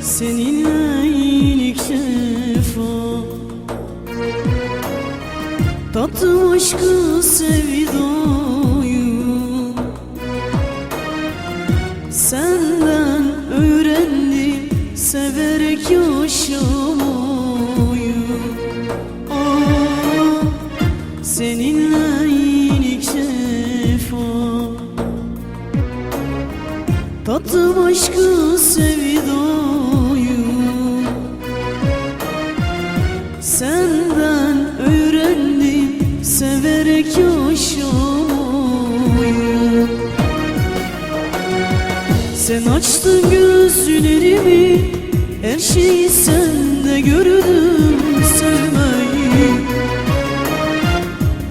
Seninle ilk defa Tattım aşkı sevdayı Senden öğrendim severek yaşamayı. Ah, Aa, Seninle Tattım aşkı sevdayı. Senden öğrendim severek yaşamayı. Sen açtın gözlerimi her şeyi sende gördüm sevmeyi.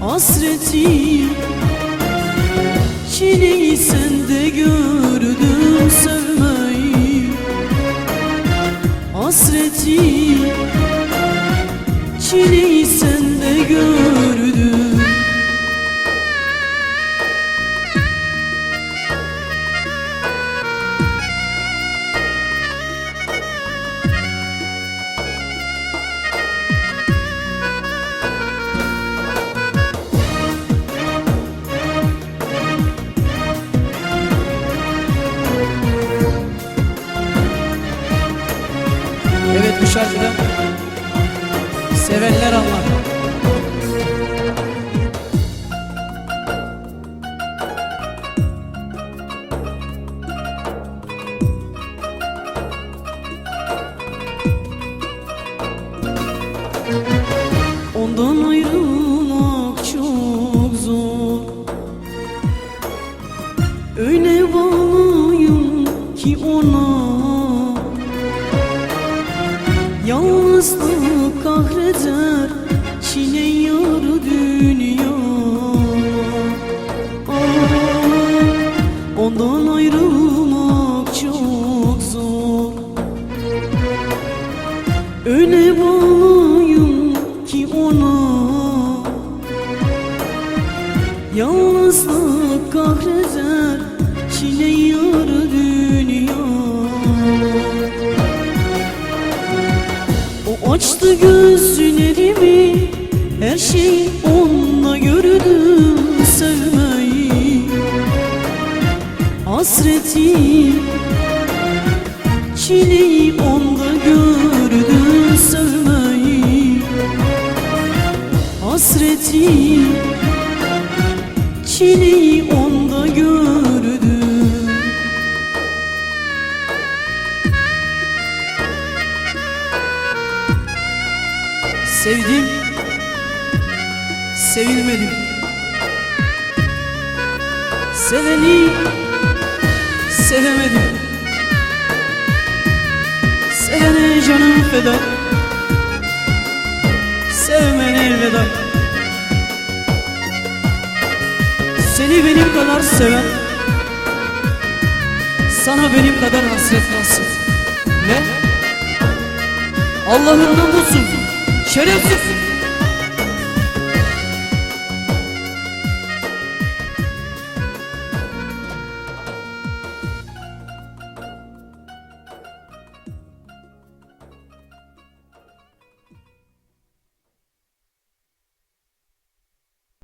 Hasreti çileyi sende gördüm Hasreti çileyi bu şarkıda sevenler anlar. Yalnızlık kahreder Çile yar dünya. Aa, Ondan ayrılmak çok zor. Öyle bağlıyım ki ona. Yalnızlık Her şeyi onunla gördüm sevmeyi. Hasreti Çileyi onda gördüm sevmeyi. Hasreti Çileyi onda gördüm. Sevdim, sevilmedim. Seveni sevemedim. Sevene canım feda. Sevmene elveda. Seni benim kadar seven Sana benim kadar hasret nasıl Ne? Allah'ın namusun Şerefsiz